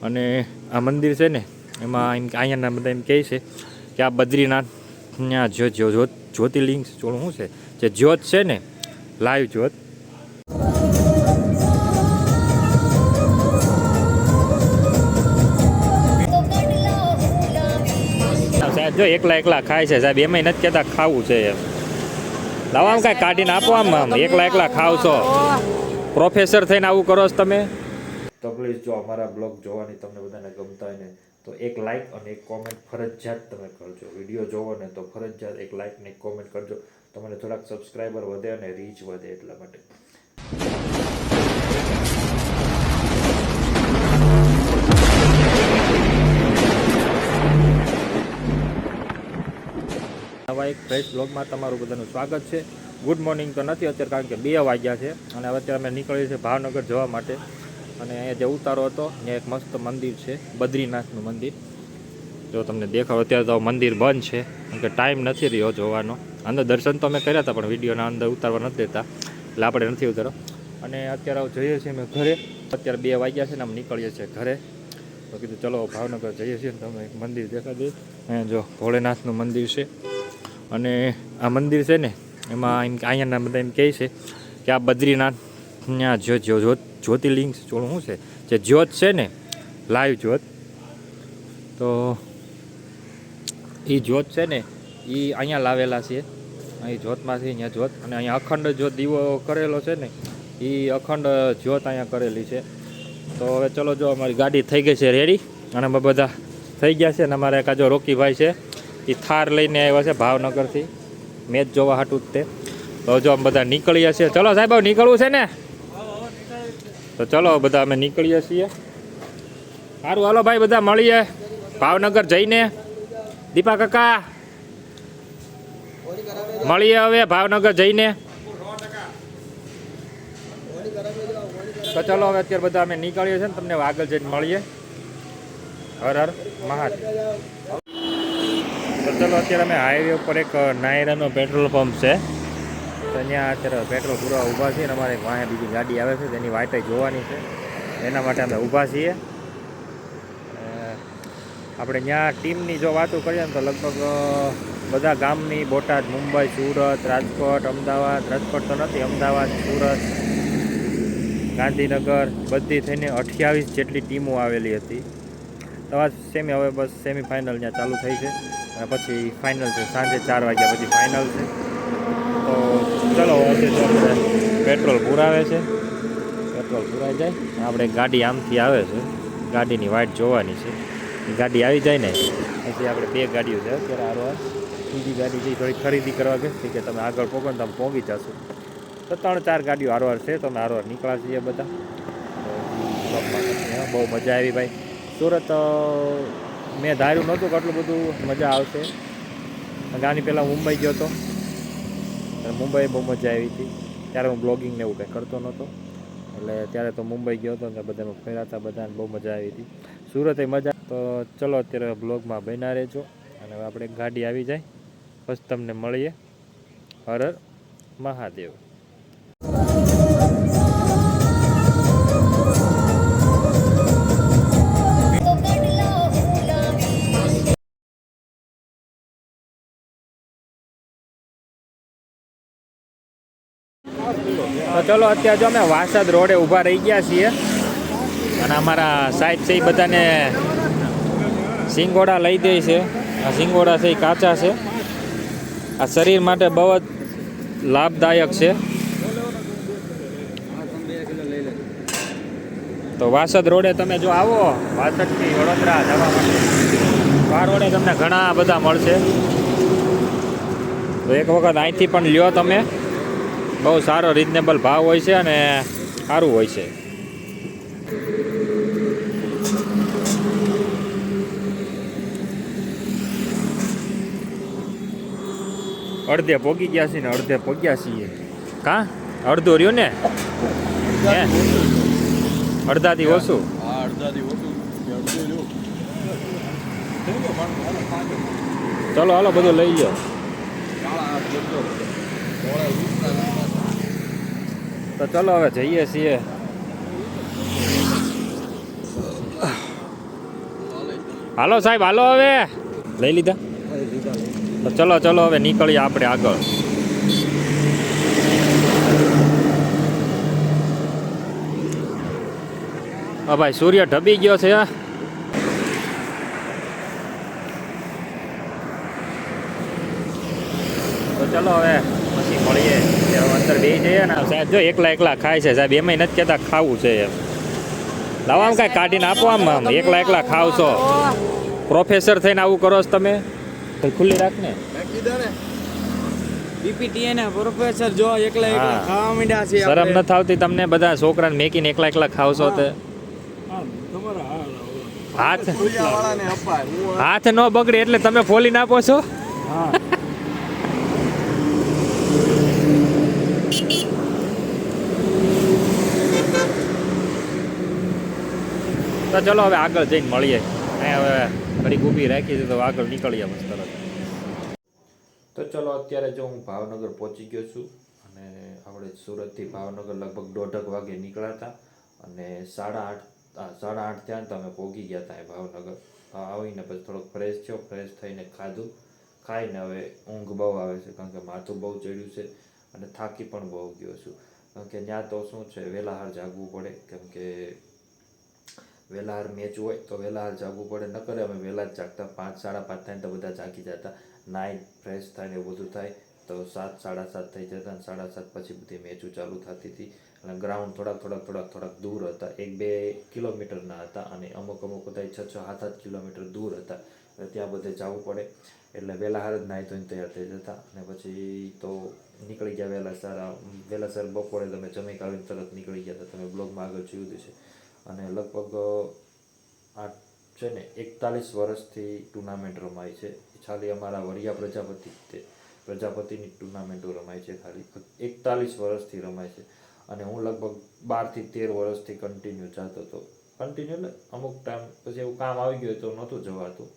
અને આ મંદિર છે ને એમાં એમ અહીંયાના બધા એમ કહે છે કે આ બદ્રીનાથ ત્યાં જો જો જ્યોત જ્યોતિર્લિંગ શું છે? જે જ્યોત છે ને લાઈવ જ્યોત. સાહેબ જો એકલા એકલા ખાય છે સાહેબ એમાંય નથી કહેતા ખાવું છે એમ. લાવો આમ કાંઈ કાઢીને આપો આમ એકલા એકલા ખાવ છો પ્રોફેસર થઈને આવું કરો છો તમે? તો પ્લીઝ જો અમારા બ્લોગ જોવાની તમને બધાને ગમતા હોય ને, તો એક લાઇક અને એક કોમેન્ટ ફરજિયાત તમે કરજો. વીડિયો જોવો ને તો ફરજિયાત એક લાઇક ને કોમેન્ટ કરજો. તમને થોડાક સબસ્ક્રાઈબર વધે અને રીચ વધે એટલા માટે. નવા એક ફ્રેશ બ્લોગમાં તમારું બધાનું સ્વાગત છે. ગુડ મોર્નિંગ તો નથી, અત્યારે કારણ કે બે વાગ્યા છે અને હવે અત્યારે અમે નીકળીએ છીએ ભાવનગર જવા માટે. અને અહીંયા જે ઉતારો હતો ત્યાં એક મસ્ત મંદિર છે, બદ્રીનાથનું મંદિર. જો તમને દેખાવ, અત્યારે તો મંદિર બંધ છે, કારણ કે ટાઈમ નથી રહ્યો જોવાનો. અંદર દર્શન તો અમે કર્યા હતા, પણ વિડીયોના અંદર ઉતારવા નથી દેતા, એટલે આપણે નથી ઉતારો અને અત્યારે જઈએ છીએ અમે ઘરે. અત્યારે બે વાગ્યા છે ને અમે નીકળીએ છીએ ઘરે. તો કીધું, ચલો, ભાવનગર જઈએ છીએ ને તમે એક મંદિર દેખા દે અહીંયા જો, ભોળેનાથનું મંદિર છે. અને આ મંદિર છે ને, એમાં એમ અહીંયાના બધા એમ કહે છે કે આ બદ્રીનાથ ત્યાં જ્યોત જ્યોતિર્લિંગ શું છે? જે જ્યોત છે ને, લાઈવ જ્યોત. તો એ જ્યોત છે ને એ અહીંયા લાવેલા છે. અહીં જ્યોતમાંથી અહીંયા જ્યોત અને અહીંયા અખંડ જ્યોત દીવો કરેલો છે ને એ અખંડ જ્યોત અહીંયા કરેલી છે. તો હવે ચલો જો અમારી ગાડી થઈ ગઈ છે રેડી અને અમે બધા થઈ ગયા છે અને અમારે એક આ જો રોકીભાઈ છે એ થાર લઈને આવ્યા છે ભાવનગરથી. મેચ જોવા હાટું જ તે. તો જો અમે બધા નીકળીએ છીએ. ચલો સાહેબ નીકળવું છે ને? તો ચલો બધા અમે નીકળીએ છીએ. સારું હાલો ભાઈ, બધા મળીએ. ભાવનગર જઈને. દીપા કાકા, મળીએ હવે ભાવનગર જઈને. તો ચલો હવે અત્યારે બધા અમે નીકળીએ છીએ ને, તમને આગળ જઈને મળીએ. હર હર, મહાદેવ. તો ચલો, અત્યારે અમે હાઈવે ઉપર એક નાયરાનો પેટ્રોલ પંપ છે. તો ત્યાં અત્યારે પેટ્રોલ પૂરવા ઊભા છીએ અને અમારે વાંહે બીજી ગાડી આવે છે, તેની વાટે જોવાની છે. એના માટે અમે ઊભા છીએ. આપણે ત્યાં ટીમની જો વાતો કરીએ ને તો લગભગ બધા ગામની બોટાદ, મુંબઈ, સુરત, રાજકોટ, અમદાવાદ, રાજકોટ તો નથી, અમદાવાદ, સુરત, ગાંધીનગર બધી થઈને અઠ્યાવીસ જેટલી ટીમો આવેલી હતી. તો આ સેમી હવે બસ સેમી ફાઇનલ ત્યાં ચાલુ થઈ છે. અને પછી ફાઇનલ છે, સાંજે ચાર વાગ્યા પછી ફાઇનલ છે. તો ચલો. પેટ્રોલ પુરાવે છે. પેટ્રોલ પુરાઈ જાય. આપણે ગાડી આમથી આવે છે. ગાડીની વાટ જોવાની છે. ગાડી આવી જાય ને, પછી આપણે બે ગાડીઓ છે. અત્યારે આરો બીજી ગાડી છે થોડી ખરીદી કરવા ગઈ કે તમે આગળ પહોંચો ને તમે પહોંચી જશો. તો ત્રણ ચાર ગાડીઓ આરવાર છે. તમે આરવાર નીકળાશે છીએ બધા. બહુ મજા આવી ભાઈ. સુરત મેં ધાર્યું નહોતું કે આટલું બધું મજા આવશે. આની પહેલાં મુંબઈ ગયો હતો અને મુંબઈ બહુ મજા આવી હતી. ત્યારે હું બ્લોગિંગ ને એવું કંઈ કરતો નહોતો. એટલે ત્યારે તો મુંબઈ ગયો હતો ને બધાને ફર્યા હતા બધાને બહુ મજા આવી હતી. સુરતે મજા તો ચલો અત્યારે બ્લોગમાં બન્યા રહેજો. અને આપણે ગાડી આવી જાય. બસ તમને મળીએ. હરર હર મહાદેવ. તો ચલો, અત્યારે જો અમે વાસદ રોડે ઊભા રહી ગયા છીએ અને અમારા સાહેબ છે એ બધાને સિંગોડા લઈ દે છે. આ સિંગોડા છે એ કાચા છે. આ શરીર માટે બહુ જ લાભદાયક છે. તો વાસદ રોડે તમે જો આવો, વાસદથી વડોદરા જવા માટે. આ રોડે તમને ઘણા બધા મળશે. તો એક વખત અહીંથી પણ લ્યો તમે. બહુ સારો રિઝનેબલ ભાવ હોય છે અને સારું હોય છે. અડધે પોગી ગયા છીએ ને અડધે પોગ્યા છીએ. કા? અડધો રહ્યો ને? અડધાથી ઓછું? હા. ચલો હાલો બધું લઈ જાઓ તો ચલો હવે જઈએ છીએ. હાલો સાહેબ, હાલો હવે. લઈ લીધા? તો ચલો ચલો હવે નીકળીએ આપણે આગળ. હા ભાઈ, સૂર્ય ઢબી ગયો છે તો ચલો હવે પછી મળીએ. અંદર બે જઈએ ને સાહેબ જો એકલા એકલા ખાય છે સાહેબ એમાં નથી કહેતા ખાવું છે એમ. લાવો આમ કાંઈ કાઢીને આપો આમ આમ એકલા એકલા ખાવ છો પ્રોફેસર થઈને આવું કરો છો તમે? ખુલ્લી રાખ ને પીપીટી પ્રોફેસર જો એકલા એકલા ખાવા માંડ્યા છે શરમ નથી આવતી તમને બધા છોકરાને મેકીને એકલા એકલા ખાવ છો તે હાથ? હાથ ન બગડે એટલે તમે ફોલીને આપો છો? હા. તો ચલો હવે આગળ જઈને મળીએ. હવે ઘડીક ઊભી રાખી છે તો આગળ નીકળીએ બસ તરત. તો ચલો અત્યારે જો હું ભાવનગર પહોંચી ગયો છું અને આપણે સુરતથી ભાવનગર લગભગ દોઢક વાગે નીકળ્યા હતા અને સાડા આઠ સાડા આઠ ત્યાં તો અમે પહોંચી ગયા હતા ભાવનગર. આવીને પછી થોડોક ફ્રેશ થયો ફ્રેશ થઈને ખાધું. ખાઈને હવે ઊંઘ બહુ આવે છે કારણ કે માથું બહુ ચડ્યું છે અને થાકી પણ બહુ ગયો છું. કારણ કે ત્યાં તો શું છે વહેલા હાર જાગવું પડે કેમ કે વહેલા મેચ હોય તો વહેલા જાગવું પડે. ન અમે વહેલા જ જાગતા. પાંચ, સાડા પાંચ થાય તો બધા જાગી જતા. નાઇટ ફ્રેશ થાય ને એવું બધું થાય તો સાત, સાડા સાત થઈ જતા અને સાડા સાત પછી બધી મેચો ચાલુ થતી હતી. અને ગ્રાઉન્ડ થોડાક થોડાક થોડાક થોડાક દૂર હતા. એક, બે કિલોમીટરના હતા અને અમુક અમુક બધા છ છ, સાત સાત કિલોમીટર દૂર હતા. ત્યાં બધે જવું પડે. એટલે વહેલા હાર જ નાહી ધોઈને તૈયાર થઈ જતા. અને પછી તો નીકળી ગયા વહેલા સારા. વહેલા સર બપોરે તમે જમી કાઢીને તરત નીકળી ગયા હતા. તમે બ્લોગમાં આગળ જોયું છે અને લગભગ આ છે ને, એકતાલીસ વર્ષથી ટુર્નામેન્ટ રમાય છે. ખાલી અમારા વરિયા પ્રજાપતિ તે, પ્રજાપતિની ટુર્નામેન્ટો રમાય છે ખાલી. એકતાલીસ વર્ષથી રમાય છે. અને હું લગભગ બારથી તેર વર્ષથી કન્ટિન્યુ જતો હતો. કન્ટિન્યુ એટલે અમુક ટાઈમ પછી એવું કામ આવી ગયું તો નહોતું જવાતું.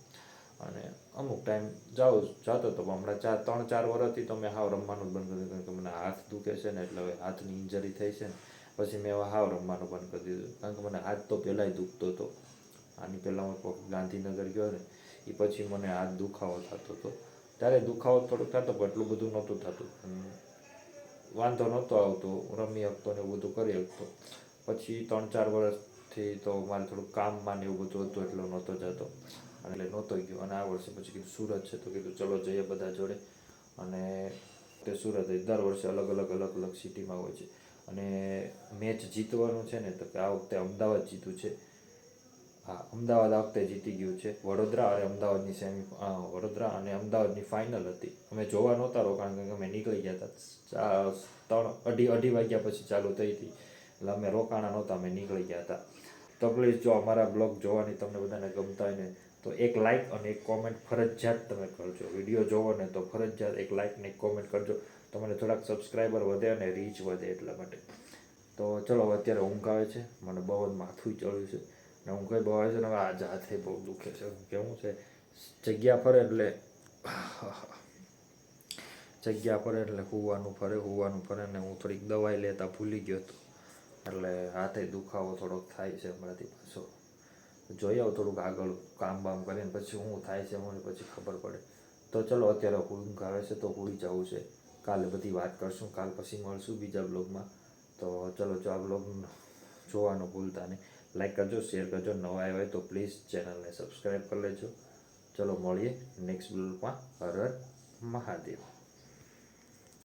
અને અમુક ટાઈમ જાઉં, જતો હતો હમણાં ચાર, ત્રણ, ચાર વર્ષથી તો મેં હાવ રમવાનું બંધ કરી કારણ કે મને હાથ દુખે છે ને, એટલે હવે હાથની ઇન્જરી થઈ છે ને. પછી મેં હવે રમવાનું બંધ કરી દીધું. કારણ કે મને હાથ તો પહેલાંય દુખતો હતો. આની પહેલાં હું ગાંધીનગર ગયો ને એ પછી મને હાથ દુખાવો થતો હતો. ત્યારે દુખાવો થોડોક થતો, પણ એટલું બધું નહોતું થતું. વાંધો નહોતો આવતો. રમી શકતો ને એવું બધું કરી શકતો. પછી ત્રણ ચાર વર્ષથી તો મારે થોડુંક કામમાં ને એવું બધું હતું, એટલે નહોતો જતો. એટલે નહોતો ગયો. અને આ વર્ષે પછી કીધું સુરત છે. તો કીધું ચલો જઈએ બધા જોડે. અને તે સુરત દર વર્ષે અલગ અલગ અલગ અલગ સિટીમાં હોય છે. અને મેચ જીતવાનું છે ને, તો કે આ વખતે અમદાવાદ જીત્યું છે. હા, અમદાવાદ આ વખતે જીતી ગયું છે. વડોદરા અને અમદાવાદની સેમી વડોદરા અને અમદાવાદની ફાઇનલ હતી. અમે જોવા નહોતા રોકાણ કે અમે નીકળી ગયા હતા. ત્રણ, અઢી અઢી વાગ્યા પછી ચાલુ થઈ હતી. એટલે અમે રોકાણા નહોતા, અમે નીકળી ગયા હતા. તો પ્લીઝ જો અમારા બ્લોગ જોવાની તમને બધાને ગમતા હોય ને, તો એક લાઇક અને એક કોમેન્ટ ફરજિયાત તમે કરજો. વીડિયો જોવો ને, તો ફરજિયાત એક લાઇક ને એક કોમેન્ટ કરજો. તો મને થોડાક સબસ્ક્રાઈબર વધે અને રીચ વધે એટલા માટે. તો ચલો અત્યારે ઊંઘ આવે છે. મને બહુ જ માથું ચડ્યું છે. ને ઊંઘ બહુ આવે છે ને હવે આ હાથે બહુ દુખે છે. કેવું છે? જગ્યા ફરે એટલે જગ્યા ફરે એટલે હોવાનું ફરે હોવાનું ફરે ને હું થોડીક દવાઈ લેતા ભૂલી ગયો હતો. એટલે હાથે દુખાવો થોડોક થાય છે હમણાંથી પાછો. જોઈ આવું થોડુંક આગળ કામ બામ કરીને પછી હું થાય છે મને પછી ખબર પડે. તો ચલો, અત્યારે ઊંઘ આવે છે તો હોઈ જવું છે. કાલે બધી વાત કરશું. કાલ પછી મળશું બીજા બ્લોગમાં. તો ચલો, જો આ બ્લોગ જોવાનું ભૂલતા નહીં. લાઈક કરજો શેર કરજો. નવા આવ્યા હોય તો પ્લીઝ ચેનલને સબસ્ક્રાઈબ કરી લેજો. ચલો, મળીએ નેક્સ્ટ બ્લોગમાં. હર મહાદેવ.